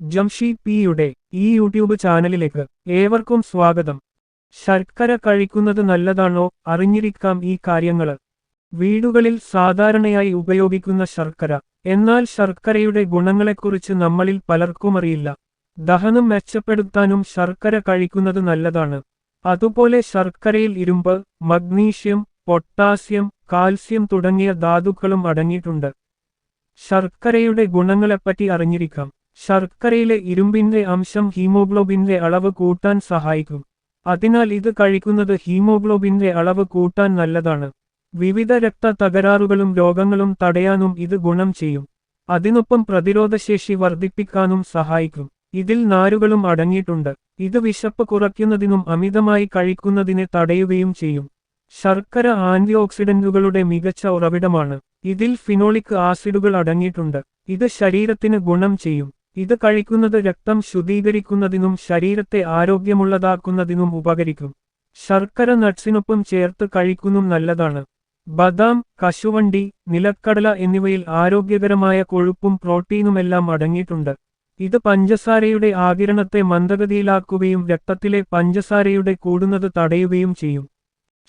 ജംഷീദ് പിയുടെ ഈ യൂട്യൂബ് ചാനലിലേക്ക് ഏവർക്കും സ്വാഗതം. ശർക്കര കഴിക്കുന്നത് നല്ലതാണോ അറിഞ്ഞിരിക്കാം ഈ കാര്യങ്ങൾ. വീടുകളിൽ സാധാരണയായി ഉപയോഗിക്കുന്ന ശർക്കര. എന്നാൽ ശർക്കരയുടെ ഗുണങ്ങളെക്കുറിച്ച് നമ്മളിൽ പലർക്കും അറിയില്ല. ദഹനം മെച്ചപ്പെടുത്താനും ശർക്കര കഴിക്കുന്നത് നല്ലതാണ്. അതുപോലെ ശർക്കരയിൽ ഇരുമ്പ് മഗ്നീഷ്യം പൊട്ടാസ്യം കാൽസ്യം തുടങ്ങിയ ധാതുക്കളും അടങ്ങിയിട്ടുണ്ട്. ശർക്കരയുടെ ഗുണങ്ങളെപ്പറ്റി അറിഞ്ഞിരിക്കാം. ശർക്കരയിലെ ഇരുമ്പിന്റെ അംശം ഹീമോഗ്ലോബിന്റെ അളവ് കൂട്ടാൻ സഹായിക്കും. അതിനാൽ ഇത് കഴിക്കുന്നത് ഹീമോഗ്ലോബിന്റെ അളവ് കൂട്ടാൻ നല്ലതാണ്. വിവിധ രക്ത തകരാറുകളും രോഗങ്ങളും തടയാനും ഇത് ഗുണം ചെയ്യും. അതിനൊപ്പം പ്രതിരോധശേഷി വർദ്ധിപ്പിക്കാനും സഹായിക്കും. ഇതിൽ നാരുകളും അടങ്ങിയിട്ടുണ്ട്. ഇത് വിശപ്പ് കുറയ്ക്കുന്നതിനും അമിതമായി കഴിക്കുന്നതിനെ തടയുകയും ചെയ്യും. ശർക്കര ആന്റി ഓക്സിഡന്റുകളുടെ മികച്ച ഉറവിടമാണ്. ഇതിൽ ഫിനോളിക് ആസിഡുകൾ അടങ്ങിയിട്ടുണ്ട്. ഇത് ശരീരത്തിന് ഗുണം ചെയ്യും. ഇത് കഴിക്കുന്നത് രക്തം ശുദ്ധീകരിക്കുന്നതിനും ശരീരത്തെ ആരോഗ്യമുള്ളതാക്കുന്നതിനും ഉപകരിക്കും. ശർക്കര നട്സിനൊപ്പം ചേർത്ത് കഴിക്കുന്നതും നല്ലതാണ്. ബദാം കശുവണ്ടി നിലക്കടല എന്നിവയിൽ ആരോഗ്യകരമായ കൊഴുപ്പും പ്രോട്ടീനുമെല്ലാം അടങ്ങിയിട്ടുണ്ട്. ഇത് പഞ്ചസാരയുടെ ആകിരണത്തെ മന്ദഗതിയിലാക്കുകയും രക്തത്തിലെ പഞ്ചസാരയുടെ കൂടുന്നത് തടയുകയും ചെയ്യും.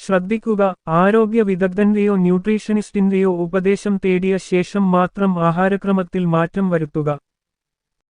ശ്രദ്ധിക്കുക ആരോഗ്യ വിദഗ്ധന്റെയോ ന്യൂട്രീഷനിസ്റ്റിന്റെയോ ഉപദേശം തേടിയ ശേഷം മാത്രം ആഹാരക്രമത്തിൽ മാറ്റം വരുത്തുക.